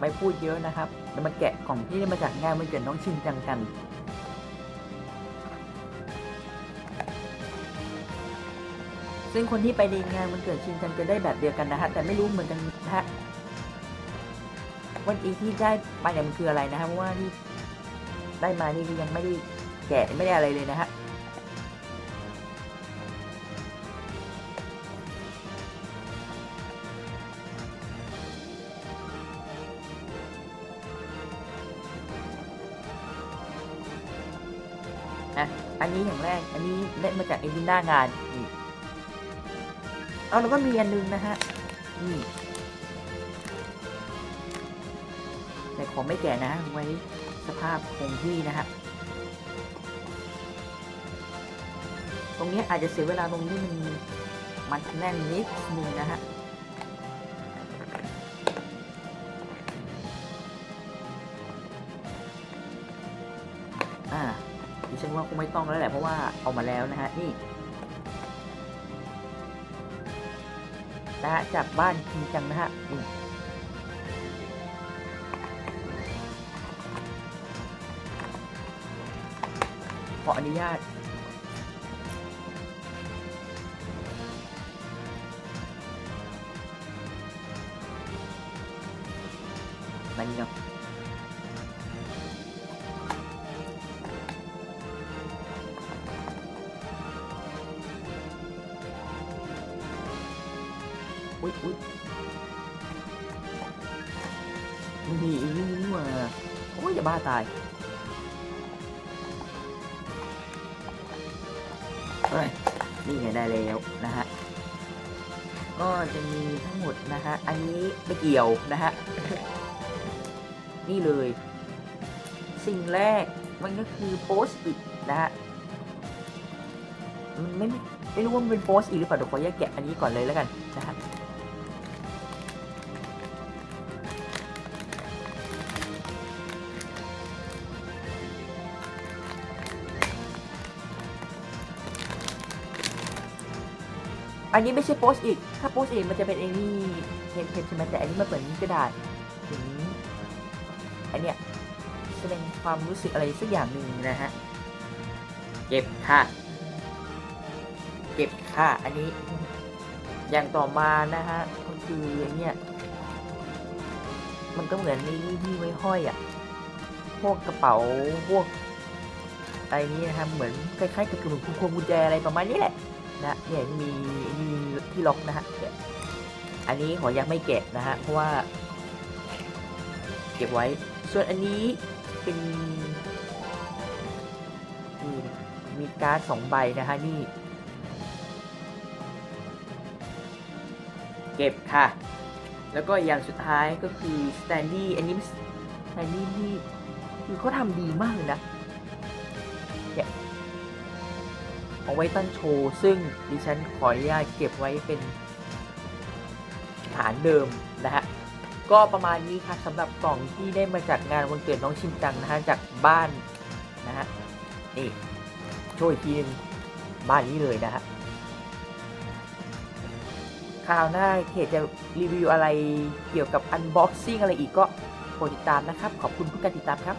ไม่พูดเยอะนะครับเรามาแกะกล่องที่ได้มาจากงานวันเกิดน้องชินจังกัน ซึ่งคนที่ไปในงานวันเกิดชินจังจะได้แบบเดียวกันนะฮะแต่ไม่รู้เหมือนกันนะฮะวันอีที่ได้ไปเนี่ยมันคืออะไรนะฮะเพราะว่านี่ได้มานี่ยังไม่ได้แกะไม่ได้อะไรเลยนะฮะ อันนี้อย่างแรก อันนี้ได้มาจากไอ้ที่หน้างานนี่เอาแล้วก็มีอันนึงนะฮะนี่แต่ของไม่แก่นะ ไว้สภาพคงที่นะฮะตรงนี้อาจจะเสียเวลาตรงที่มันมันแน่นนิดนึงนะฮะ ฉันว่าคงไม่ต้องแล้วแหละเพราะว่าเอามาแล้วนะฮะนี่นะฮะจากบ้านจริงจังนะฮะนี่ขออนุญาตมันเนาะ อุ้ยอุ้ยมันมีอีกนี่นี่ว่าโอ้ยจะบ้าตายเฮ้ยนี่ไงได้แล้วนะฮะก็จะมีทั้งหมดนะฮะ อันนี้ไม่เกี่ยวนะฮะ นี่เลย สิ่งแรกมันก็คือโพสต์อิทนะฮะ มันไม่ไม่รู้ว่ามันเป็นโพสต์อิทหรือเปล่าเดี๋ยวขอแยกแกะอันนี้ก่อนเลยแล้วกันนะฮะ อันนี้ไม่ใช่โพสต์อีก ถ้าโพสต์อีกมันจะเป็นไอ้นี่เทปเทปใช่ไหมแต่อันนี้มันเหมือนกระดาษถึงอันเนี้ยแสดงความรู้สึกอะไรสักอย่างหนึ่งนะฮะ เก็บค่ะ เก็บค่ะ อันนี้ อย่างต่อมานะฮะก็คือไอ้เนี่ยมันก็เหมือนนี่ที่ไว้ห้อยอะ พวกกระเป๋าพวกอะไรนี้นะครับเหมือนคล้ายๆกับกระเป๋าพวงกุญแจอะไรประมาณนี้แหละ นะเนี่ยมีมีที่ล็อกนะฮะเนี่ยอันนี้ขอยังไม่แกะนะฮะเพราะว่า เก็บไว้ ส่วนอันนี้เป็นนี่มีการ์ดสองใบนะฮะนี่ เก็บค่ะ แล้วก็อย่างสุดท้ายก็คือสแตนดี้อันนี้สแตนดี้ที่คือเขาทำดีมากเลยนะ เอาไว้ตั้งโชว์ ซึ่งดิฉันขออนุญาตเก็บไว้เป็นฐานเดิมนะฮะก็ประมาณนี้ครับสำหรับกล่องที่ได้มาจากงานวันเกิดน้องชินจังนะฮะจากบ้านนะฮะนี่โชว์อีกทีหนึงบ้านนี้เลยนะฮะคราวหน้าเขตจะรีวิวอะไรเกี่ยวกับอันบ็อกซิ่งอะไรอีกก็โปรดติดตามนะครับ ขอบคุณทุกการติดตามครับ